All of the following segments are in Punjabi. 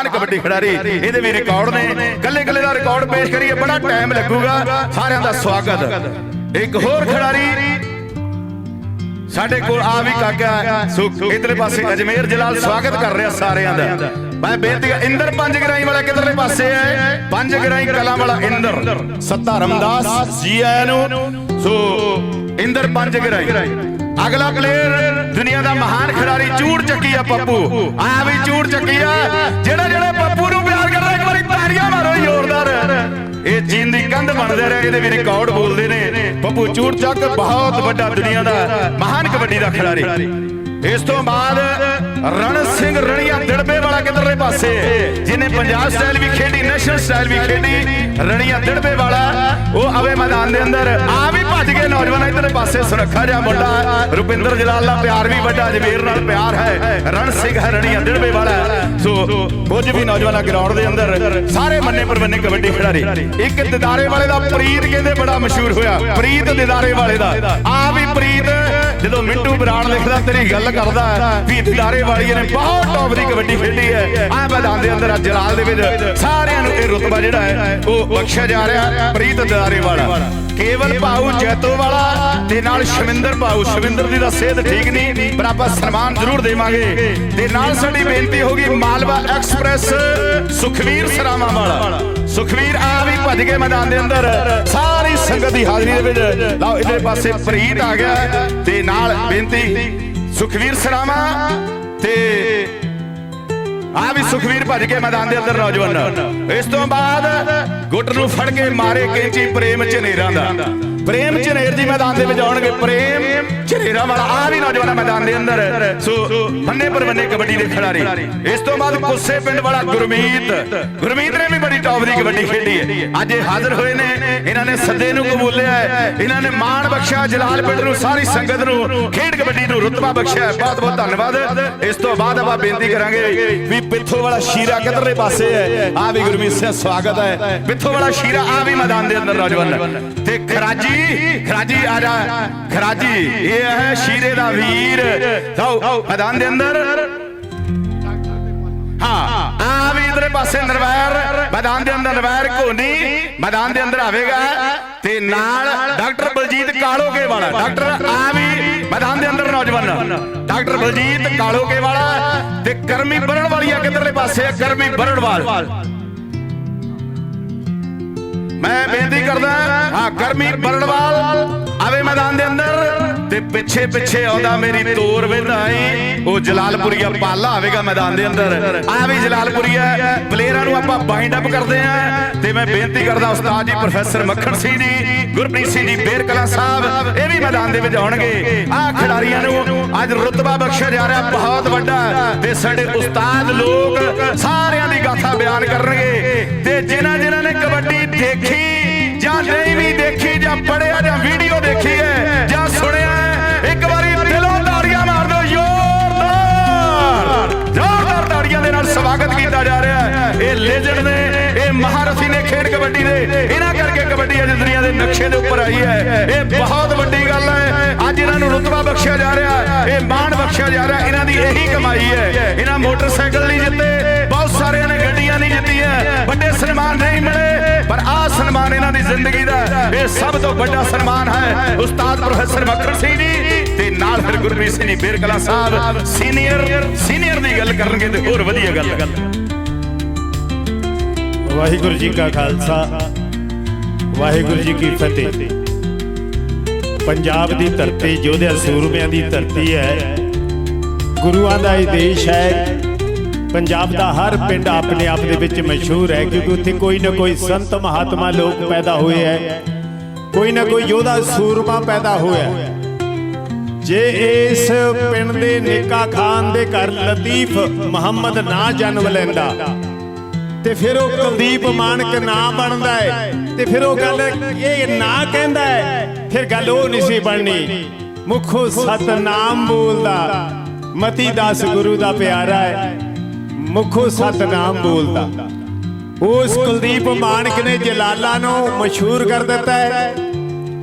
ਮਹਾਨ ਕਬੱਡੀ ਖਿਡਾਰੀ, ਇਹਦੇ ਵੀ ਰਿਕਾਰਡ ਨੇ। ਕੱਲੇ ਕੱਲੇ ਦਾ ਰਿਕਾਰਡ ਪੇਸ਼ ਕਰੀਏ, ਬੜਾ ਟਾਈਮ ਲੱਗੂਗਾ। ਸਾਰਿਆਂ ਦਾ ਸਵਾਗਤ। ਇੱਕ ਹੋਰ ਖਿਡਾਰੀ ਸਾਡੇ ਕੋਲ ਆ ਵੀ ਕਾਕਾ ਇਧਰਲੇ ਪਾਸੇ ਅਜਮੇਰ ਜਲਾਲ ਸਵਾਗਤ ਕਰ ਰਿਹਾ ਸਾਰਿਆਂ ਦਾ। ਮੈਂ ਬੇਨਤੀ ਇੰਦਰ ਪੰਜ ਗਰਾਈ ਵਾਲਾ ਕਿਧਰਲੇ ਪਾਸੇ ਹੈ? ਪੰਜ ਗਰਾਈ ਕਲਾਂ ਵਾਲਾ ਇੰਦਰ। ਸੱਤਾ ਰਮਦਾਸ ਜੀ ਆਇਆਂ ਨੂੰ। ਸੋ ਇੰਦਰ ਪੰਜ ਗਰਾਈ। ਅਗਲਾ ਪਲੇਅਰ ਦੁਨੀਆ ਦਾ ਮਹਾਨ ਖਿਡਾਰੀ ਚੂੜ ਚੱਕੀ ਆ ਪੱਪੂ। ਆ ਵੀ ਚੂੜ ਚੱਕੀ ਆ। ਜਿਹੜਾ ਜਿਹੜਾ ਪੱਪੂ ਨੂੰ ਪਿਆਰ ਕਰਦਾ, ਇੱਕ ਵਾਰੀ ਤਾੜੀਆਂ ਮਾਰੋ ਜ਼ੋਰਦਾਰ। ਇਹ ਚੀਨ ਦੀ ਕੰਧ ਬਣਦੇ ਰਹੇ, ਇਹਦੇ ਵੀ ਰਿਕਾਰਡ ਬੋਲਦੇ ਨੇ। ਪੱਪੂ ਚੂੜ ਚੱਕ, ਬਹੁਤ ਵੱਡਾ ਦੁਨੀਆ ਦਾ ਮਹਾਨ ਕਬੱਡੀ ਦਾ ਖਿਡਾਰੀ। ਇਸ ਤੋਂ ਬਾਅਦ ਰਣ ਸਿੰਘ ਰਣੀਆ ਦਿੜਬੇ ਵਾਲਾ ਕਿਧਰਲੇ ਪਾਸੇ। ਜਿਹਨੇ ਪੰਜਾਬ ਸਟਾਈਲ ਵੀ ਖੇਡੀ ਨੈਸ਼ਨਲ ਸਟਾਈਲ ਵੀ ਖੇਡੀ, ਰਣੀਆ ਦਿੜਬੇ ਵਾਲਾ, ਉਹ ਅਵੇ ਮੈਦਾਨ ਦੇ ਅੰਦਰ। ਆ ਵੀ ਭੱਜ ਗਏ ਨੌਜਵਾਨ ਇਧਰਲੇ ਪਾਸੇ ਸੁਰੱਖਾ ਜਿਹਾ ਮੁੰਡਾ। ਰੁਪਿੰਦਰ ਜਲਾਲ ਦਾ ਪਿਆਰ ਵੀ ਵੱਡਾ, ਜਵੇਰ ਨਾਲ ਪਿਆਰ ਹੈ। ਰਣ ਸਿੰਘ ਹੈ ਰਣੀਆ ਦਿੜਬੇ ਵਾਲਾ। ਸੋ, ਕੁਝ ਵੀ ਨੌਜਵਾਨਾਂ ਗਰਾਊਂਡ ਦੇ ਅੰਦਰ, ਸਾਰੇ ਮੰਨੇ ਪਰਵੰਨੇ ਕਬੱਡੀ ਖਿਡਾਰੀ। ਇੱਕ ਦਿਦਾਰੇ ਵਾਲੇ ਦਾ, ਪ੍ਰੀਤ ਕਹਿੰਦੇ ਬੜਾ ਮਸ਼ਹੂਰ ਹੋਇਆ। ਪ੍ਰੀਤ ਦਿਦਾਰੇ ਵਾਲੇ ਦਾ। ਆ ਵੀ ਪ੍ਰੀਤ, ਜਦੋਂ ਮਿੰਟੂ ਬਰਾੜ ਲਿਖਦਾ, ਤੇਰੀ ਗੱਲ ਕਰਦਾ, ਵੀ ਦਿਦਾਰੇ ਵਾਲੀ ਨੇ ਬਹੁਤ ਟੌਪ ਦੀ ਕਬੱਡੀ ਖੇਡੀ ਹੈ। ਆ ਮੈਦਾਨ ਦੇ ਅੰਦਰ ਅੱਜ ਜਲਾਲ ਦੇ ਵਿੱਚ ਸਾਰਿਆਂ ਨੂੰ ਇਹ ਰੁਤਬਾ ਜਿਹੜਾ ਹੈ, ਉਹ ਬਖਸ਼ਿਆ ਜਾ ਰਿਹਾ ਪ੍ਰੀਤ ਦਿਦਾਰੇ ਵਾਲਾ ਕੇਵਲ ਭਾਊ ਜੈਤੋ ਵਾਲਾ ਤੇ ਨਾਲ ਸ਼ਵਿੰਦਰ ਭਾਊ। ਸ਼ਵਿੰਦਰ ਦੀ ਦਾ ਸਿਹਤ ਠੀਕ ਨਹੀਂ, ਪਰ ਆਪਾਂ ਸਨਮਾਨ ਜ਼ਰੂਰ ਦੇਵਾਂਗੇ। ਤੇ ਨਾਲ ਸਾਡੀ ਬੇਨਤੀ ਹੋਗੀ ਮਾਲਵਾ ਐਕਸਪ੍ਰੈਸ, ਸੁਖਵੀਰ ਸਰਾਵਾਂ ਵਾਲਾ ਸੁਖਵੀਰ ਆ ਵੀ ਭੱਜ ਗਏ ਮੈਦਾਨ ਦੇ ਅੰਦਰ। ਸਾਰੀ ਸੰਗਤ ਦੀ ਹਾਜ਼ਰੀ ਦੇ ਵਿੱਚ। ਲਓ ਇਧਰੇ ਪਾਸੇ ਪ੍ਰੀਤ ਆ ਗਿਆ। ਤੇ ਨਾਲ ਬੇਨਤੀ, ਸੁਖਵੀਰ ਸਰਾਵਾਂ। ਤੇ ਆ ਵੀ ਸੁਖਵੀਰ ਭੱਜ ਕੇ ਮੈਦਾਨ ਦੇ ਅੰਦਰ ਨੌਜਵਾਨ। ਇਸ ਤੋਂ ਬਾਅਦ ਗੁੱਟ ਨੂੰ ਫੜ ਕੇ ਮਾਰੇ ਕੈਂਚੀ ਪ੍ਰੇਮ ਚ ਝਨੇਰਾਂ ਦਾ। ਪ੍ਰੇਮ ਚਨੇਰ ਜੀ ਮੈਦਾਨ ਦੇ ਵਿੱਚ ਆਉਣਗੇ, ਪ੍ਰੇਮ ਝਨੇਰਾਂ ਵਾਲਾ ਆ ਵੀ ਨੌਜਵਾਨ ਮੈਦਾਨ ਦੇ ਅੰਦਰ। ਸੋ ਮੰਨੇ ਪਰਵੰਨੇ ਕਬੱਡੀ ਦੇ ਖਿਡਾਰੀ, ਇਸ ਤੋਂ ਬਾਅਦ ਕੁੱਸੇ ਪਿੰਡ ਵਾਲਾ ਗੁਰਮੀਤ ਗੁਰਮੀਤ ਨੇ ਵੀ ਬੜੀ ਟੌਪ ਦੀ ਕਬੱਡੀ ਖੇਡੀ ਹੈ। ਅੱਜ ਇਹ ਹਾਜ਼ਰ ਹੋਏ ਨੇ, ਇਹਨਾਂ ਨੇ ਸੱਦੇ ਨੂੰ ਕਬੂਲਿਆ ਹੈ, ਇਹਨਾਂ ਨੇ ਮਾਣ ਬਖਸ਼ਿਆ, ਜਲਾਲ ਪਿੰਡ ਨੂੰ, ਸਾਰੀ ਸੰਗਤ ਨੂੰ, ਖੇਡ ਕਬੱਡੀ ਨੂੰ ਰੁਤਬਾ ਬਖਸ਼ਿਆ ਬਹੁਤ ਬਹੁਤ ਧੰਨਵਾਦ। ਇਸ ਤੋਂ ਬਾਅਦ ਆਪਾਂ ਬੇਨਤੀ ਕਰਾਂਗੇ ਵੀ ਪਿੱਥੋਂ ਵਾਲਾ ਸ਼ੀਰਾ ਕਿਧਰਲੇ ਪਾਸੇ ਹੈ ਆ ਵੀ ਗੁਰਮੀਤ ਸਿੰਘ ਸਵਾਗਤ ਹੈ। ਪਿੱਥੋਂ ਵਾਲਾ ਸ਼ੀਰਾ ਆ ਵੀ ਮੈਦਾਨ ਦੇ ਅੰਦਰ ਨੌਜਵਾਨ। ਤੇ ਖਰਾਜੀ ਖਰਾਜੀ ਆ ਜਾ ਖਰਾਜੀ, ਇਹ ਹੈ ਸ਼ੀਰੇ ਦਾ ਵੀਰ। ਆਓ ਮੈਦਾਨ ਦੇ ਅੰਦਰ। ਹਾਂ ਆ ਵੀ ਇਧਰੇ ਪਾਸੇ ਨਰਵੈਰ ਮੈਦਾਨ ਦੇ ਅੰਦਰ ਨਰਵੈਰ ਕੋਨੀ ਮੈਦਾਨ ਦੇ ਅੰਦਰ ਆਵੇਗਾ। ਤੇ ਨਾਲ ਡਾਕਟਰ ਬਲਜੀਤ ਕਾਲੋਕੇ ਵਾਲਾ ਡਾਕਟਰ ਆ ਵੀ ਮੈਦਾਨ ਦੇ ਅੰਦਰ ਨੌਜਵਾਨ। ਡਾਕਟਰ ਬਲਜੀਤ ਕਾਲੋਕੇ ਵਾਲਾ ਤੇ ਕਰਮੀ ਬਰਣ ਵਾਲੀ ਆ ਕਿਧਰਲੇ ਪਾਸੇ ਆ? ਕਰਮੀ ਬਰਣਵਾਲ ਮੈਂ ਬੇਨਤੀ ਕਰਦਾ ਹਾਂ ਕਰਮੀ ਬਰਣਵਾਲ ਆਵੇ ਮੈਦਾਨ ਦੇ ਅੰਦਰ। ਤੇ ਪਿੱਛੇ ਪਿੱਛੇ ਆਉਂਦਾ ਮੇਰੀ ਤੋਰ ਵਿਧਾਈ ਉਹ ਜਲਾਲਪੁਰੀਆ ਪਾਲਾ ਆਵੇਗਾ ਮੈਦਾਨ ਦੇ ਅੰਦਰ। ਆ ਵੀ ਜਲਾਲਪੁਰੀਆ ਪਲੇਅਰਾਂ ਨੂੰ ਆਪਾਂ ਬਾਈਂਡ ਅਪ ਕਰਦੇ ਆ। ਤੇ ਮੈਂ ਬੇਨਤੀ ਕਰਦਾ ਉਸਤਾਦ ਜੀ ਪ੍ਰੋਫੈਸਰ ਮੱਖਣ ਸਿੰਘ ਜੀ, ਗੁਰਪ੍ਰੀਤ ਸਿੰਘ ਜੀ ਬੇਰ ਸਾਹਿਬ, ਇਹ ਵੀ ਮੈਦਾਨ ਦੇ ਵਿੱਚ ਆਉਣਗੇ। ਆ ਖਿਡਾਰੀਆਂ ਨੂੰ ਅੱਜ ਰੁਤਬਾ ਬਖਸ਼ਿਆ ਜਾ ਰਿਹਾ, ਬਹੁਤ ਵੱਡਾ। ਤੇ ਸਾਡੇ ਉਸਤਾਦ ਲੋਕ ਸਾਰਿਆਂ ਦੀ ਗਾਥਾ ਬਿਆਨ ਕਰਨਗੇ। ਤੇ ਜਿਨ੍ਹਾਂ ਜਿਨ੍ਹਾਂ ਨੇ ਕਬੱਡੀ ਦੇਖੀ ਜਾਂ ਨਹੀਂ ਵੀ ਦੇਖੀ ਜਾਂ ਪੜਿਆ ਜਾਂ ਵੀਡੀਓ ਦੇਖੀ ਹੈ ਕੀਤਾ ਜਾ ਰਿਹਾ ਹੈ। ਇਹ ਲੈਜੈਂਡ ਨੇ, ਇਹ ਮਹਾਰਥੀ ਨੇ ਖੇਡ ਕਬੱਡੀ ਦੇ। ਇਹਨਾਂ ਕਰਕੇ ਕਬੱਡੀ ਅੱਜ ਦੁਨੀਆ ਦੇ ਨਕਸ਼ੇ ਦੇ ਉੱਪਰ ਆਈ ਹੈ। ਇਹ ਬਹੁਤ ਵੱਡੀ ਗੱਲ ਹੈ। ਅੱਜ ਇਹਨਾਂ ਨੂੰ ਰੁਤਬਾ ਬਖਸ਼ਿਆ ਜਾ ਰਿਹਾ ਹੈ। ਇਹ ਮਾਣ ਬਖਸ਼ਿਆ ਜਾ ਰਿਹਾ ਇਹਨਾਂ ਦੀ ਇਹੀ ਕਮਾਈ ਹੈ। ਇਹਨਾਂ ਮੋਟਰਸਾਈਕਲ ਨਹੀਂ ਜਿੱਤੇ। ਬਹੁਤ ਸਾਰਿਆਂ ਨੇ ਗੱਡੀਆਂ ਨਹੀਂ ਜਿੱਤੀਆਂ। ਵੱਡੇ ਸਨਮਾਨ ਨਹੀਂ ਮਿਲੇ। ਪਰ ਆਹ ਸਨਮਾਨ ਇਹਨਾਂ ਦੀ ਜ਼ਿੰਦਗੀ ਦਾ ਇਹ ਸਭ ਤੋਂ ਵੱਡਾ ਸਨਮਾਨ ਹੈ। ਉਸਤਾਦ ਪ੍ਰੋਫੈਸਰ ਮੱਖਣ ਸਿੰਘ ਜੀ ਤੇ ਨਾਲ ਫਿਰ ਗੁਰਮੀਤ ਸਿੰਘ ਜੀ, ਬੇਰਕਲਾ ਸਾਹਿਬ। ਸੀਨੀਅਰ ਸੀਨੀਅਰ ਦੀ ਗੱਲ ਕਰਨਗੇ ਤੇ ਹੋਰ ਵਧੀਆ ਗੱਲ ਵਾਹਿਗੁਰੂ ਜੀ ਕਾ ਖਾਲਸਾ, ਵਾਹਿਗੁਰੂ ਜੀ ਕੀ ਫਤਿਹ। ਪੰਜਾਬ ਦੀ ਧਰਤੀ ਯੋਧਿਆਂ ਸੂਰਮਿਆਂ ਦੀ ਧਰਤੀ ਹੈ। ਗੁਰੂਆਂ ਦਾ ਇਹ ਦੇਸ਼ ਹੈ। ਪੰਜਾਬ ਦਾ ਹਰ ਪਿੰਡ ਆਪਣੇ ਆਪ ਦੇ ਵਿੱਚ ਮਸ਼ਹੂਰ ਹੈ, ਕਿਉਂਕਿ ਉੱਥੇ ਕੋਈ ਨਾ ਕੋਈ ਸੰਤ ਮਹਾਤਮਾ ਲੋਕ ਪੈਦਾ ਹੋਏ ਹੈ। ਕੋਈ ਨਾ ਕੋਈ ਯੋਧਾ ਸੂਰਮਾ ਪੈਦਾ ਹੋਇਆ ਜੇ ਇਸ ਪਿੰਡ ਦੇ ਨੇਕਾ ਖਾਨ ਦੇ ਘਰ ਲਤੀਫ ਮੁਹੰਮਦ ਨਾ ਜਨਮ ਲੈਂਦਾ ਤੇ ਫਿਰ ਉਹ ਕੁਲਦੀਪ ਮਾਨਕ ਨਾ ਬਣਦਾ ਹੈ ਤੇ ਫਿਰ ਉਹ ਗੱਲ ਇਹ ਨਾ ਕਹਿੰਦਾ ਹੈ ਫਿਰ ਗੱਲ ਉਹ ਨਹੀਂ ਸੀ ਬਣਨੀ। ਮੁਖੋਂ ਸਤਨਾਮ ਬੋਲਦਾ। ਮਤੀ ਦਾਸ ਗੁਰੂ ਦਾ ਪਿਆਰਾ ਹੈ ਮੁਖੋਂ ਸਤਨਾਮ ਬੋਲਦਾ। ਉਸ ਕੁਲਦੀਪ ਮਾਨਕ ਨੇ ਜਲਾਲਾ ਨੂੰ ਮਸ਼ਹੂਰ ਕਰ ਦਿੱਤਾ ਹੈ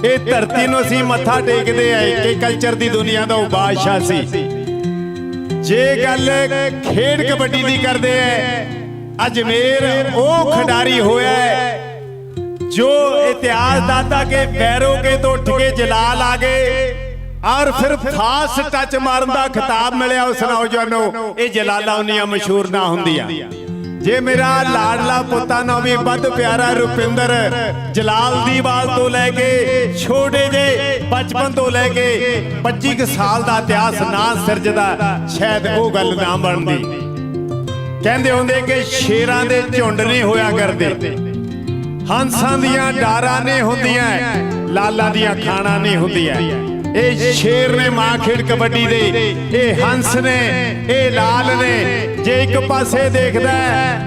ਇਹ ਧਰਤੀ ਨੂੰ ਅਸੀਂ ਮੱਥਾ ਟੇਕਦੇ ਆਏ ਕਿ ਕਲਚਰ ਦੀ ਦੁਨੀਆ ਦਾ ਉਹ ਬਾਦਸ਼ਾਹ ਸੀ। ਜੇ ਗੱਲ ਖੇਡ ਕਬੱਡੀ ਦੀ ਕਰਦੇ ਐ ਅਜਮੇਰ, ਉਹ ਖਿਡਾਰੀ ਹੋਇਆ ਜੋ ਇਤਿਹਾਸ ਦਾਤਾ ਕੇ ਪੈਰੋਂ ਕੇ ਤੋਂ ਉੱਠ ਕੇ ਜਲਾਲ ਆ ਗਏ। ਔਰ ਫਿਰ ਖਾਸ ਟੱਚ ਮਾਰਨ ਦਾ ਖਿਤਾਬ ਮਿਲਿਆ ਉਸ ਨੌਜਵਾਨ। ਨੂੰ ਇਹ ਜਲਾਲਾ ਉਨੀਆਂ ਮਸ਼ਹੂਰ ਨਾ ਹੁੰਦੀਆਂ। ਜੇ ਮੇਰਾ ਲਾਡਲਾ ਪੁੱਤਾ ਨਾ ਵੀ ਵੱਧ ਪਿਆਰਾ ਰੁਪਿੰਦਰ ਜਲਾਲ ਦੀ ਬਾਲ ਤੋਂ ਲੈ ਕੇ ਛੋਟੇ ਜੇ ਬਚਪਨ ਤੋਂ ਲੈ ਕੇ 25 ਕੁ ਸਾਲ ਦਾ ਇਤਿਹਾਸ ਨਾ ਸਿਰਜਦਾ, ਸ਼ਾਇਦ ਉਹ ਗੱਲ ਨਾ ਬਣਦੀ। ਕਹਿੰਦੇ ਹੁੰਦੇ ਕਿ ਸ਼ੇਰਾਂ ਦੇ ਝੁੰਡ ਨਹੀਂ ਹੋਇਆ ਕਰਦੇ। ਹੰਸਾਂ ਦੀਆਂ ਡਾਰਾਂ ਨਹੀਂ ਹੁੰਦੀਆਂ, ਲਾਲਾਂ ਦੀਆਂ ਖਾਣਾ ਨਹੀਂ ਹੁੰਦੀਆਂ। ਇਹ ਸ਼ੇਰ ਨੇ ਮਾਂ ਖੇਡ ਕਬੱਡੀ ਦੇ, ਇਹ ਹੰਸ ਨੇ, ਇਹ ਲਾਲ ਨੇ, ਜੇ ਇੱਕ ਪਾਸੇ ਦੇਖਦਾ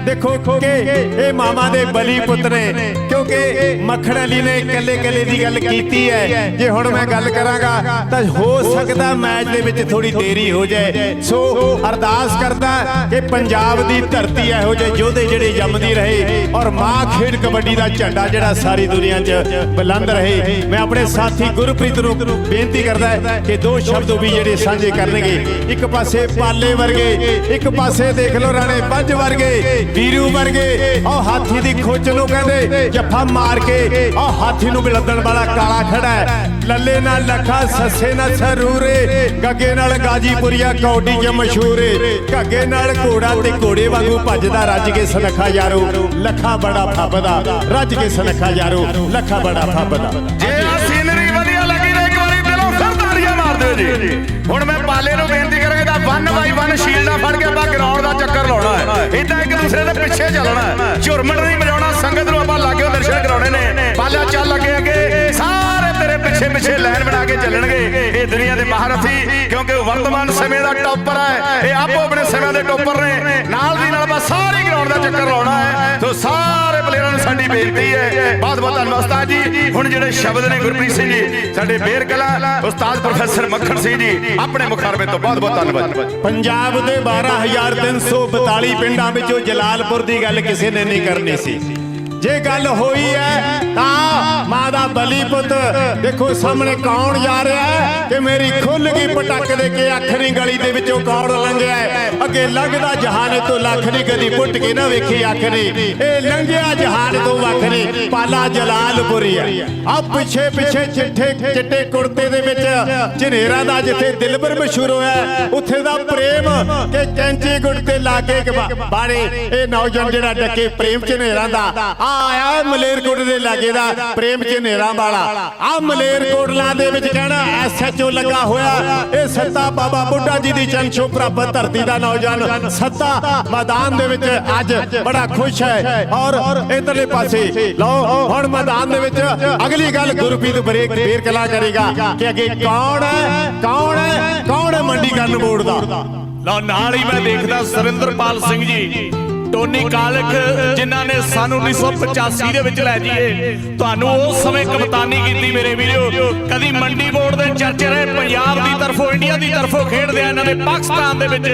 ਦੇਖੋ ਕਿ ਇਹ ਮਾਮਾ ਦੇ ਬਲੀ ਪੁੱਤ ਨੇ, ਕਿਉਂਕਿ ਮੱਖਣ ਅਲੀ ਨੇ ਇਕੱਲੇ ਇਕੱਲੇ ਦੀ ਗੱਲ ਕੀਤੀ ਹੈ। ਜੇ ਹੁਣ ਮੈਂ ਗੱਲ ਕਰਾਂਗਾ, ਤਾਂ ਹੋ ਸਕਦਾ ਮੈਚ ਦੇ ਵਿੱਚ ਥੋੜੀ ਦੇਰੀ ਹੋ ਜਾਏ। ਸੋ ਅਰਦਾਸ ਕਰਦਾ ਕਿ ਪੰਜਾਬ ਦੀ ਧਰਤੀ ਇਹੋ ਜਿਹੇ ਯੋਧੇ ਜਿਹੜੇ ਜੰਮਦੀ ਰਹੇ ਔਰ ਮਾਂ ਖੇਡ ਕਬੱਡੀ ਦਾ ਝੰਡਾ ਜਿਹੜਾ ਸਾਰੀ ਦੁਨੀਆ 'ਚ ਬੁਲੰਦ ਰਹੇ। ਮੈਂ ਆਪਣੇ ਸਾਥੀ ਗੁਰਪ੍ਰੀਤ ਨੂੰ ਬੇਨਤੀ ਕਰਦਾ ਕਿ ਦੋ ਸ਼ਬਦ ਵੀ ਜਿਹੜੇ ਸਾਂਝੇ ਕਰਨਗੇ। ਇੱਕ ਪਾਸੇ ਪਾਲੇ ਵਰਗੇ, ਇੱਕ ਪਾਸੇ ਦੇਖ ਲਓ ਰਾਣੇ ਪੰਜ ਵਰਗੇ, ਵੀਰੂ ਵਰਗੇ। ਉਹ ਹਾਥੀ ਦੀ ਖੋਚ ਨੂੰ ਕਹਿੰਦੇ, ਜੱਫਾ ਮਾਰ ਕੇ ਉਹ ਹਾਥੀ ਨੂੰ ਬਿਲਦਣ ਵਾਲਾ ਕਾਲਾ ਖੜਾ ਹੈ। ਲੱਲੇ ਨਾਲ ਲੱਖਾ, ਸੱਸੇ ਨਾਲ ਸਰੂਰੇ, ਗੱਗੇ ਨਾਲ ਗਾਜੀਪੁਰੀਆ, ਕੌਡੀ ਚ ਮਸ਼ਹੂਰੇ। ਗੱਗੇ ਨਾਲ ਘੋੜਾ ਤੇ ਘੋੜੇ ਵਾਂਗੂ ਭੱਜਦਾ, ਰੱਜ ਕੇ ਸਨਖਾ ਯਾਰੋ। ਲੱਖਾ ਬੜਾ ਫੱਬਦਾ, ਰੱਜ ਕੇ ਸਨਖਾ ਯਾਰੋ। ਲੱਖਾ ਬੜਾ ਫੱਬਦਾ। ਜੇ ਤਾੜੀਆਂ ਜੀ। ਹੁਣ ਮੈਂ ਪਾਲੇ ਨੂੰ ਬੇਨਤੀ ਕਰਾਂਗਾ ਤਾਂ 1 ਬਾਈ 1 ਸ਼ੀਲਡਾਂ ਫੜ ਕੇ ਆਪਾਂ ਗਰਾਊਂਡ ਦਾ ਚੱਕਰ ਲਾਉਣਾ ਹੈ। ਇਦਾਂ ਇੱਕ ਦੂਸਰੇ ਦੇ ਪਿੱਛੇ ਚੱਲਣਾ ਹੈ। ਝੁਰਮਣ ਨਹੀਂ ਵਜਾਉਣਾ, ਸੰਗਤ ਨੂੰ ਆਪਾਂ ਲਾਗੇ ਦਰਸ਼ਨ ਕਰਾਉਣੇ ਨੇ। ਪਾਲਾ ਚੱਲ ਅੱਗੇ ਅੱਗੇ, ਸਾਰੇ ਤੇਰੇ ਪਿੱਛੇ ਪਿੱਛੇ ਲਾਈਨ ਬਣਾ ਕੇ ਚੱਲਣਗੇ। ਇਹ ਦੁਨੀਆ ਦੇ ਮਹਾਰਥੀ ਕਿਉਂਕਿ ਉਹ ਵਰਤਮਾਨ ਸਮੇਂ ਦਾ ਟੌਪਰ ਹੈ। ਇਹ ਆਪੋ ਆਪਣੇ ਸਮੇਂ ਦੇ ਟੌਪਰ ਨੇ। ਨਾਲ ਦੀ ਨਾਲ ਆਪਾਂ ਸਾਰੀ ਗਰਾਊਂਡ ਦਾ ਚੱਕਰ ਲਾਉਣਾ ਹੈ। ਸੋ ਸਾਰੇ ਸਾਡੀ ਬੇਨਤੀ ਹੈ। ਬਹੁਤ ਬਹੁਤ ਧੰਨਵਾਦ ਉਸਤਾਦ ਜੀ। ਹੁਣ ਜਿਹੜੇ ਸ਼ਬਦ ਨੇ ਗੁਰਪ੍ਰੀਤ ਸਿੰਘ ਜੀ, ਸਾਡੇ ਬੇਰ ਕਲਾ ਉਸਤਾਦ ਪ੍ਰੋਫੈਸਰ ਮੱਖਣ ਸਿੰਘ ਜੀ, ਆਪਣੇ ਮੁਖਾਰਬੇ ਤੋਂ ਬਹੁਤ ਬਹੁਤ ਧੰਨਵਾਦ। ਪੰਜਾਬ ਦੇ 12342 ਪਿੰਡਾਂ ਵਿੱਚੋਂ ਜਲਾਲਪੁਰ ਦੀ ਗੱਲ ਕਿਸੇ ਨੇ ਨਹੀਂ ਕਰਨੀ ਸੀ। ਜੇ ਗੱਲ ਹੋਈ ਹੈ, ਤਾਂ ਮਾਂ ਦਾ ਬਲੀ ਪੁੱਤ, ਦੇਖੋ ਸਾਹਮਣੇ ਕੌਣ ਜਾ ਰਿਹਾ ਹੈ ਕਿ ਮੇਰੀ ਖੁੱਲ ਗਈ ਪਟਕ ਦੇ ਕੇ ਅੱਖ ਗਲੀ ਦੇ ਵਿੱਚੋਂ ਕੌਣ ਲੰਘਿਆ ਅੱਗੇ ਲੰਘਦਾ ਜਹਾਨ ਤੋਂ ਲੱਖ ਨਹੀਂ, ਕਦੀ ਪੁੱਟ ਕੇ ਨਾ ਵੇਖੀ ਅੱਖ ਨੇ ਇਹ ਲੰਘਿਆ ਜਹਾਨ ਤੋਂ ਵੱਖ ਨੇ ਪਾਲਾ ਜਲਾਲਪੁਰੀ ਆ। ਪਿੱਛੇ ਪਿੱਛੇ ਚਿੱਠੇ, ਚਿੱਟੇ ਕੁੜਤੇ ਦੇ ਵਿੱਚ ਝਨੇਰਾ ਦਾ ਜਿੱਥੇ ਦਿਲਬਰ ਮਸ਼ਹੂਰ ਹੋਇਆ ਉੱਥੇ ਦਾ ਪ੍ਰੇਮ ਕਿ ਕੈਂਚੀ ਗੁੱਟ ਤੇ ਲਾ ਕੇ ਇੱਕ ਇਹ ਨੌਜਵਾਨ ਜਿਹੜਾ ਡੱਕੇ ਪ੍ਰੇਮ ਝਨੇਰਾ ਦਾ, ਆ ਆਇਆ ਮਲੇਰਕੋਟ ਦੇ ਲਾਗੇ ਦਾ ਪ੍ਰੇਮ ਝਨੇਰਾ ਵਾਲਾ। ਆ ਮਲੇਰਕੋਟਲਾ ਦੇ ਵਿੱਚ ਕਹਿਣਾ ਐਸਐਚਓ ਲੱਗਾ ਹੋਇਆ, ਇਹ ਸੱਤਾ ਬਾਬਾ ਬੁੱਢਾ ਜੀ ਦੀ ਚੰਸ਼ੋ ਪ੍ਰਾਪਤ ਧਰਤੀ ਦਾ ਨੌਜਵਾਨ ਸੱਤਾ ਮੈਦਾਨ ਦੇ ਵਿੱਚ ਅੱਜ ਬੜਾ ਖੁਸ਼ ਹੈ। ਔਰ ਇਧਰਲੇ ਪਾਸੇ ਲਓ, ਹੁਣ ਮੈਦਾਨ ਦੇ ਵਿੱਚ ਅਗਲੀ ਗੱਲ ਗੁਰਪ੍ਰੀਤ ਬਰੇਕ ਫੇਰ ਕਲਾ ਕਰੇਗਾ ਕਿ ਅੱਗੇ ਕੌਣ ਹੈ ਕੌਣ ਹੈ ਕੌਣ ਹੈ ਮੰਡੀ ਕਰਨ ਬੋਰਡ ਦਾ? ਲਓ, ਨਾਲ ਹੀ ਮੈਂ ਦੇਖਦਾ ਸੁਰਿੰਦਰਪਾਲ ਸਿੰਘ ਜੀ। ਟੋਨੀ ਕਾਲਖ, ਜਿਨ੍ਹਾਂ ਨੇ ਸਨ 1985 ਦੇ ਵਿੱਚ ਲੈ ਜੀਏ। ਤੁਹਾਨੂੰ ਉਸ ਸਮੇਂ ਕਪਤਾਨੀ ਕੀਤੀ ਮੇਰੇ ਵੀਰੋ। ਕਦੀ ਮੰਡੀ ਬੋਰਡ ਦੇ ਚਰਚੇ ਰਹੇ, ਪੰਜਾਬ ਦੀ ਤਰਫੋਂ, ਇੰਡੀਆ ਦੀ ਤਰਫੋਂ ਖੇਡਦੇ ਆ ਇਹਨਾਂ ਨੇ ਪਾਕਿਸਤਾਨ ਦੇ ਵਿੱਚ।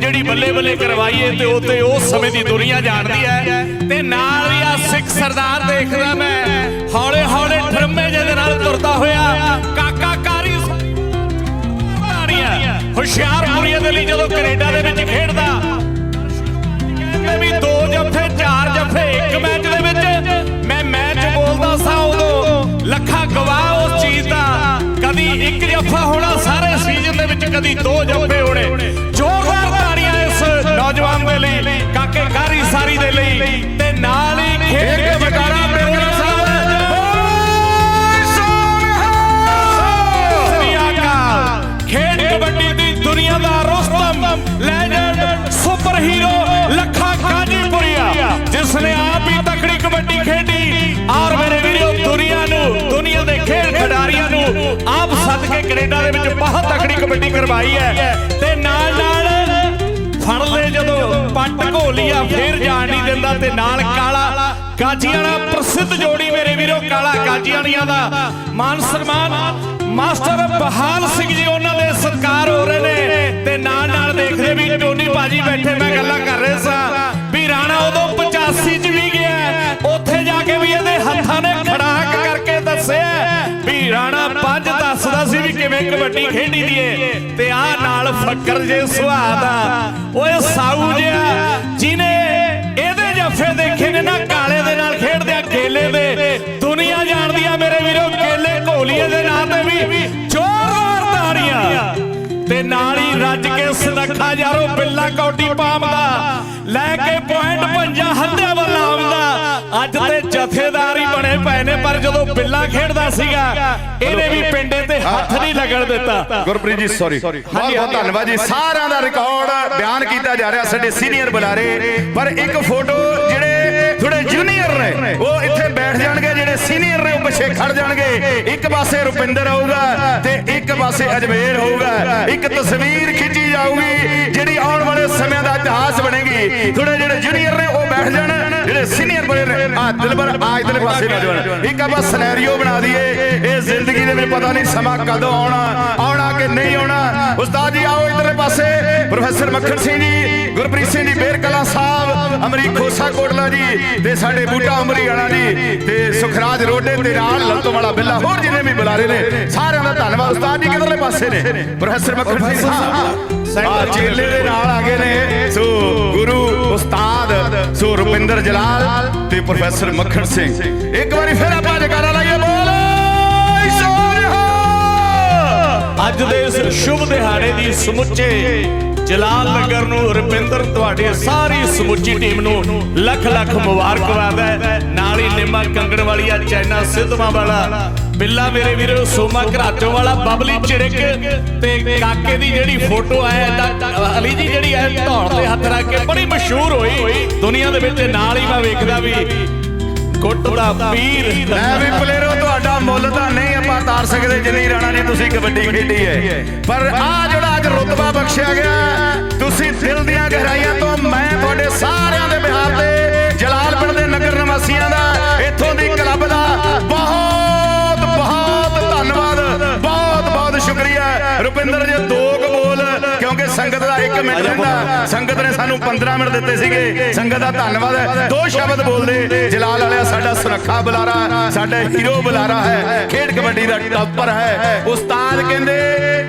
ਜਿਹੜੀ ਬੱਲੇ ਬੱਲੇ ਕਰਵਾਈਏ ਤੇ ਉਹ ਤੇ ਉਸ ਸਮੇਂ ਦੀ ਦੁਨੀਆ ਜਾਣਦੀ ਹੈ। ਤੇ ਨਾਲ ਹੀ ਆ ਸਿੱਖ ਸਰਦਾਰ ਦੇਖਦਾ ਮੈਂ। ਹੌਲੇ ਹੌਲੇ ਡਰਮੇ ਜਿਹੇ ਨਾਲ ਤੁਰਦਾ ਹੋਇਆ ਕਾਕਾ ਕਾਰੀ ਕਹਾਣੀਆਂ ਦੇ ਲਈ ਜਦੋਂ ਕੈਨੇਡਾ ਦੇ ਵਿੱਚ ਖੇਡਦਾ। ਵੀ ਦੋ ਜੱਫੇ, ਚਾਰ ਜੱਫੇ, ਇੱਕ ਮੈਚ ਦੇ ਵਿੱਚ ਮੈਂ ਮੈਚ ਬੋਲਦਾ ਸਾਂ ਉਦੋਂ। ਲੱਖਾਂ ਗਵਾਹ ਉਸ ਚੀਜ਼ ਦਾ। ਕਦੀ ਇੱਕ ਜੱਫਾ ਹੋਣਾ ਸਾਰੇ ਸੀਜ਼ਨ ਦੇ ਵਿੱਚ, ਕਦੀ ਦੋ ਜੱਫੇ ਹੋਣੇ। ਜ਼ੋਰਦਾਰ ਤਾੜੀਆਂ ਇਸ ਨੌਜਵਾਨ ਦੇ ਲਈ, ਕਾਕੇ ਕਾਰੀ ਸਾਰੀ ਦੇ ਲਈ। ਤੇ ਨਾਲ ਹੀ ਖੇਡ ਕੇ ਜਕਾਰਾ ਮੇਰਾ ਖੇਡ ਕਬੱਡੀ ਦੀ ਦੁਨੀਆ ਦਾ ਰੁਸਤਮ ਲੈਜੈਂਡ ਸੁਪਰ ਹੀਰੋ ਕੈਨੇਡਾ ਦੇ ਵਿੱਚ ਬਹੁਤ ਤਕੜੀ ਕਬੱਡੀ ਕਰਵਾਈ ਹੈ। ਤੇ ਨਾਲ ਨਾਲ ਫੜ ਲੈ ਜਦੋਂ ਪੱਟ ਘੋਲੀਆ, ਫੇਰ ਜਾਣ ਨਹੀਂ ਦਿੰਦਾ ਤੇ ਨਾਲ ਕਾਲਾ ਗਾਜੀਆਣਾ ਪ੍ਰਸਿੱਧ ਜੋੜੀ ਮੇਰੇ ਵੀਰੋ, ਕਾਲਾ ਗਾਜੀਆਣੀਆਂ ਦਾ। ਮਾਨ ਸਨਮਾਨ ਮਾਸਟਰ ਬਹਾਲ ਸਿੰਘ ਜੀ ਉਹਨਾਂ ਦੇ ਸਤਿਕਾਰ ਹੋ ਰਹੇ ਨੇ। ਤੇ ਨਾਲ ਨਾਲ ਦੇਖਦੇ ਵੀ ਟੋਨੀ ਬਾਜੀ ਬੈਠੇ, ਮੈਂ ਗੱਲਾਂ ਕਰ ਜਿਵੇਂ ਕਬੱਡੀ ਖੇਡੀ ਦੀ ਏ? ਤੇ ਆ ਨਾਲ ਫੱਕਰ ਜੇ ਸੁਭਾਅ ਦਾ ਓਏ ਸਾਊ ਜਿਆ ਜਿਨੇ ਇਹਦੇ ਜੱਫੇ ਦੇਖੇ ਨੇ ਨਾ, ਕਾਲੇ ਦੇ ਨਾਲ ਖੇਡਦੇ ਆ, ਕੇਲੇ ਦੇ। ਦੁਨੀਆ ਜਾਣਦੀ ਆ ਮੇਰੇ ਵੀਰੋ, ਕੇਲੇ ਘੋਲੀਏ ਦੇ ਨਾਂ ਤੇ ਵੀ ਜ਼ੋਰਦਾਰ ਤਾੜੀਆਂ। ਤੇ ਨਾਲ ਹੀ ਰੱਜ ਕੇ ਸਦਖਾ ਯਾਰੋ ਬਿੱਲਾ ਕੌਡੀ ਪਾਮਦਾ ਲੈ ਕੇ ਪੁਆਇੰਟ ਪੰਜਾ ਹੱਦਿਆ ਅੱਜ ਤੇ ਜਥੇਦਾਰ ਹੀ ਬਣੇ ਪਏ ਨੇ ਪਰ ਜਦੋਂ ਬਿੱਲਾ ਖੇਡਦਾ ਸੀਗਾ ਇਹਨੇ ਵੀ ਪਿੰਡੇ ਤੇ ਹੱਥ ਨਹੀਂ ਲੱਗਣ ਦਿੱਤਾ। ਗੁਰਪ੍ਰੀਤ ਜੀ ਸੌਰੀ ਬਹੁਤ ਬਹੁਤ ਧੰਨਵਾਦ ਜੀ। ਸਾਰਿਆਂ ਦਾ ਰਿਕਾਰਡ ਬਿਆਨ ਕੀਤਾ ਜਾ ਰਿਹਾ ਸਾਡੇ ਸੀਨੀਅਰ ਬੁਲਾਰੇ। ਪਰ ਇੱਕ ਫੋਟੋ ਜਿਹੜੇ ਥੋੜੇ ਜੂਨੀਅਰ ਨੇ ਉਹ ਇੱਥੇ ਬੈਠ ਜਾਣਗੇ ਜਿਹੜੇ ਸੀਨੀਅਰ ਪਿੱਛੇ ਖੜ ਜਾਣਗੇ। ਇੱਕ ਪਾਸੇ ਰੁਪਿੰਦਰ ਆਊਗਾ ਤੇ ਇੱਕ ਪਾਸੇ ਅਜਮੇਰ ਹੋਊਗਾ। ਇੱਕ ਤਸਵੀਰ ਖਿੱਚੀ ਜਾਊਗੀ, ਜਿਹੜੀ ਆਉਣ ਵਾਲੇ ਸਮਿਆਂ ਦਾ ਇਤਿਹਾਸ ਬਣੇਗੀ। ਥੋੜੇ ਜਿਹੜੇ ਜੂਨੀਅਰ ਨੇ, ਉਹ ਬੈਠ ਜਾਣ। ਜਿਹੜੇ ਸੀਨੀਅਰ ਬਣੇ ਨੇ, ਆ ਦਿਲਬਰ, ਆ ਇਧਰਲੇ ਪਾਸੇ ਨੌਜਵਾਨ। ਇੱਕ ਆਪਾਂ ਸਿਨੈਰੀਓ ਬਣਾ ਦਈਏ। ਇਹ ਜ਼ਿੰਦਗੀ ਦੇ ਵਿੱਚ ਪਤਾ ਨਹੀਂ ਸਮਾਂ ਕਦੋਂ ਆਉਣਾ ਆਉਣਾ ਕਿ ਨਹੀਂ ਆਉਣਾ। ਉਸਤਾਦ ਜੀ, ਆਓ ਇਧਰਲੇ ਪਾਸੇ। ਪ੍ਰੋਫੈਸਰ ਮੱਖਣ ਸਿੰਘ ਜੀ, ਗੁਰਪ੍ਰੀਤ ਸਿੰਘ ਜੀ ਬੇਰ ਕਲਾ ਸਾਹਿਬ। ਅਮਰੀਕ ਖੋਸਾ ਕੋਟਲਾ ਜੀ ਤੇ ਸਾਡੇ ਬੂਟਾ ਉਮਰੀ ਵਾਲਾ ਜੀ ਤੇ ਸੁਖਰਾਜ ਰੋਡੇ ਤੇ ਨਾਲ ਲਲਤੋਂ ਵਾਲਾ ਬਿੱਲਾ ਹੋਰ ਜਿਹਨੇ ਵੀ ਬੁਲਾਰੇ ਨੇ ਸਾਰਿਆਂ ਦਾ ਧੰਨਵਾਦ ਉਸਤਾਦ ਜੀ ਕਿਧਰਲੇ ਪਾਸੇ ਨੇ? ਪ੍ਰੋਫੈਸਰ ਮੱਖਣ ਸਿੰਘ ਸਾਹਿਬ ਆ ਚੇਲੇ ਦੇ ਨਾਲ ਆ ਗਏ ਨੇ। ਸੋ ਗੁਰੂ ਉਸਤਾਦ ਸੋ ਰੁਪਿੰਦਰ ਜਲਾਲ ਤੇ ਪ੍ਰੋਫੈਸਰ ਮੱਖਣ ਸਿੰਘ। ਇੱਕ ਵਾਰੀ ਫਿਰ ਆਪਾਂ ਜਕਾਰਾ ਲਾਈਏ ਬੋਲੋ ਅੱਜ ਦੇ ਇਸ ਸ਼ੁਭ ਦਿਹਾੜੇ ਦੀ ਸਮੁੱਚੇ ਜਲਾਲ ਨਗਰ ਨੂੰ ਰੁਪਿੰਦਰ ਤੁਹਾਡੇ ਸਾਰੀ ਸਮੁੱਚੀ ਟੀਮ ਨੂੰ ਲੱਖ ਲੱਖ ਮੁਬਾਰਕਬਾਦ ਹੈ। ਨਾਲ ਹੀ ਨਿੰਮਾ ਕੰਗਣ ਵਾਲੀਆ ਚੈਨਾ ਸਿੱਧਵਾਂ ਵਾਲਾ ਬਿੱਲਾ ਮੇਰੇ ਵੀਰੋ ਸੋਮਾ ਘਰਾਚੋਂ ਵਾਲਾ ਬਬਲੀ ਚਿੜਕ ਤੇ ਕਾਕੇ ਦੀ ਜਿਹੜੀ ਫੋਟੋ ਹੈ ਅਲੀ ਜੀ ਜਿਹੜੀ ਹੈ ਧੌਣ ਤੇ ਹੱਥ ਰੱਖ ਕੇ ਬੜੀ ਮਸ਼ਹੂਰ ਹੋਈ। ਦੁਨੀਆ ਦੇ ਵਿੱਚ ਨਾਲ ਹੀ ਮੈਂ ਵੇਖਦਾ ਵੀ ਗੁੱਟ ਦਾ ਪੀਰ ਮੈਂ ਵੀ ਪਲੇਅਰੋ ਤਾਰ ਸਕਦੇ ਰਾਣਾ ਜੀ ਤੁਸੀਂ ਕਬੱਡੀ ਖੇਡੀ ਹੈ। ਪਰ ਆ ਜਿਹੜਾ ਅੱਜ ਰੁਤਬਾ ਬਖਸ਼ਿਆ ਗਿਆ, ਤੁਸੀਂ ਦਿਲ ਦੀਆਂ ਗਹਿਰਾਈਆਂ ਤੋਂ ਮੈਂ ਤੁਹਾਡੇ ਸਾਰਿਆਂ ਦੇ ਬਿਹਾਰ ਦੇ ਜਲਾਲਪੁਰ ਦੇ ਨਗਰ ਨਿਵਾਸੀਆਂ ਦਾ, ਇੱਥੋਂ ਦੀ ਕਲੱਬ ਦਾ ਬਹੁਤ ਬਹੁਤ ਧੰਨਵਾਦ ਬਹੁਤ ਬਹੁਤ ਸ਼ੁਕਰੀਆ। ਰੁਪਿੰਦਰ ਜੀ, ਦੋ ਸੰਗਤ ਦਾ 1 ਮਿੰਟ ਦਿੰਦਾ ਸੰਗਤ ਨੇ ਸਾਨੂੰ 15 ਮਿੰਟ ਦਿੱਤੇ ਸੀਗੇ। ਸੰਗਤ ਦਾ ਧੰਨਵਾਦ ਹੈ। ਦੋ ਸ਼ਬਦ ਬੋਲਦੇ। ਜਲਾਲ ਵਾਲਿਆ, ਸਾਡਾ ਸੁਨੱਖਾ ਬੁਲਾਰਾ ਸਾਡਾ ਹੀਰੋ ਬੁਲਾਰਾ ਹੈ। ਖੇਡ ਕਬੱਡੀ ਦਾ ਟੌਪਰ ਹੈ। ਉਸਤਾਦ ਕਹਿੰਦੇ,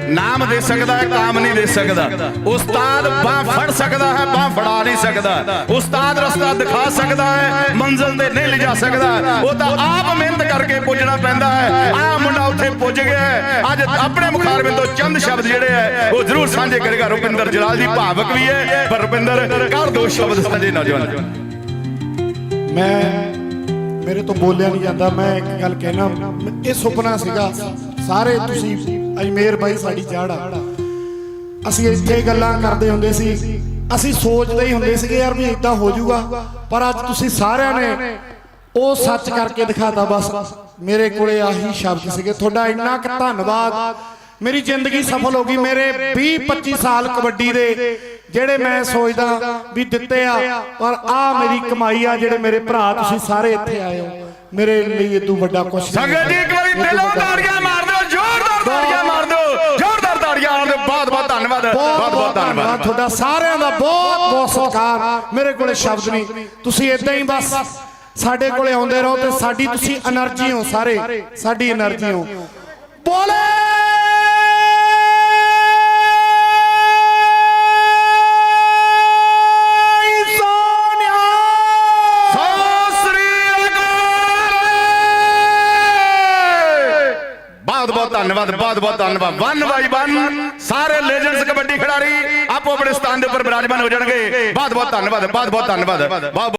ਨਾਮ ਦੇ ਸਕਦਾ ਹੈ, ਕਾਮ ਨਹੀਂ ਦੇ ਸਕਦਾ। ਉਸਤਾਦ ਬਾਹ ਫੜ ਸਕਦਾ ਹੈ, ਬਾਹ ਫੜਾ ਨਹੀਂ ਸਕਦਾ। ਉਸਤਾਦ ਰਸਤਾ ਦਿਖਾ ਸਕਦਾ ਹੈ, ਮੰਜ਼ਲ ਤੇ ਨਹੀਂ ਲਿਜਾ ਸਕਦਾ। ਉਹ ਤਾਂ ਆਪ ਮਿਹਨਤ ਕਰਕੇ ਪੁੱਜਣਾ ਪੈਂਦਾ ਹੈ। ਆ ਮੁੰਡਾ ਉੱਥੇ ਪੁੱਜ ਗਿਆ ਅੱਜ ਆਪਣੇ ਮੁਖਾਰਬੇ ਤੋਂ ਚੰਦ ਸ਼ਬਦ ਜਿਹੜੇ ਹੈ, ਉਹ ਜ਼ਰੂਰ ਸਾਂਝੇ ਕਰੇਗਾ। ਰੁਪਿੰਦਰ ਜਲਾਲ ਜੀ ਭਾਵਕ ਵੀ ਹੈ, ਪਰ ਰੁਪਿੰਦਰ, ਕਰ ਦੋ ਸ਼ਬਦ ਸਾਂਝੇ ਨੌਜਵਾਨ। ਮੈਂ ਮੇਰੇ ਤੋਂ ਬੋਲਿਆ ਨਹੀਂ ਜਾਂਦਾ, ਮੈਂ ਇੱਕ ਗੱਲ ਕਹਿਣਾ, ਇਹ ਸੁਪਨਾ ਸੀਗਾ, ਸਾਰੇ ਤੁਸੀਂ ਅਜਮੇਰ ਬਾਈ ਸਾਡੀ ਚਾੜਾ ਅਸੀਂ ਇੱਥੇ ਗੱਲਾਂ ਕਰਦੇ ਹੁੰਦੇ ਸੀ, ਅਸੀਂ ਸੋਚਦੇ ਹੀ ਹੁੰਦੇ ਸੀਗੇ, ਯਾਰ ਵੀ ਇਦਾਂ ਹੋ ਜਾਊਗਾ, ਪਰ ਅੱਜ ਤੁਸੀਂ ਸਾਰਿਆਂ ਨੇ ਉਹ ਸੱਚ ਕਰਕੇ ਦਿਖਾਤਾ ਬਸ। ਮੇਰੇ ਕੋਲੇ ਆਹੀ ਸ਼ਬਦ ਸੀਗੇ, ਤੁਹਾਡਾ ਇੰਨਾ ਕੁ ਧੰਨਵਾਦ ਮੇਰੀ ਜ਼ਿੰਦਗੀ ਸਫਲ ਹੋ ਗਈ। ਮੇਰੇ 20 25 ਸਾਲ ਕਬੱਡੀ ਦੇ ਜਿਹੜੇ ਮੈਂ ਸੋਚਦਾ ਵੀ ਦਿੱਤੇ ਆ ਔਰ ਆ ਮੇਰੀ ਕਮਾਈ ਆ ਜਿਹੜੇ ਮੇਰੇ ਭਰਾ ਤੁਸੀਂ ਸਾਰੇ ਇੱਥੇ ਆਏ ਹੋ। ਮੇਰੇ ਲਈ ਇਹ ਤੋਂ ਵੱਡਾ ਕੁਝ ਨਹੀਂ ਸੰਗਤ ਜੀ ਇੱਕ ਵਾਰੀ ਦਿਲੋਂ ਤਾੜੀਆਂ ਮਾਰ ਦਿਓ ਜ਼ੋਰਦਾਰ ਤਾੜੀਆਂ ਮਾਰ ਦਿਓ ਜ਼ੋਰਦਾਰ ਤਾੜੀਆਂ ਆਉਣ ਦੇ ਬਹੁਤ ਬਹੁਤ ਧੰਨਵਾਦ ਬਹੁਤ ਬਹੁਤ ਧੰਨਵਾਦ। ਤੁਹਾਡਾ ਸਾਰਿਆਂ ਦਾ ਬਹੁਤ ਬਹੁਤ ਸਤਿਕਾਰ। ਮੇਰੇ ਕੋਲੇ ਸ਼ਬਦ ਨਹੀਂ। ਤੁਸੀਂ ਇਦਾਂ ਹੀ ਬਸ ਸਾਡੇ ਕੋਲੇ ਆਉਂਦੇ ਰਹੋ ਤੇ ਸਾਡੀ ਤੁਸੀਂ એનર્ਜੀ ਹੋ ਸਾਰੇ। ਸਾਡੀ એનર્ਜੀ ਹੋ। ਬੋਲੇ! ਧੰਨਵਾਦ, ਬਹੁਤ ਬਹੁਤ ਧੰਨਵਾਦ। ਵਨ ਬਾਈ ਵਨ, ਸਾਰੇ ਲੈਜੈਂਡਸ ਕਬੱਡੀ ਖਿਡਾਰੀ ਆਪੋ ਆਪਣੇ ਸਥਾਨ ਦੇ ਉੱਪਰ ਬਿਰਾਜਮਾਨ ਹੋ ਜਾਣਗੇ। ਬਹੁਤ ਬਹੁਤ ਧੰਨਵਾਦ, ਬਹੁਤ ਬਹੁਤ ਧੰਨਵਾਦ। ਬਹੁਤ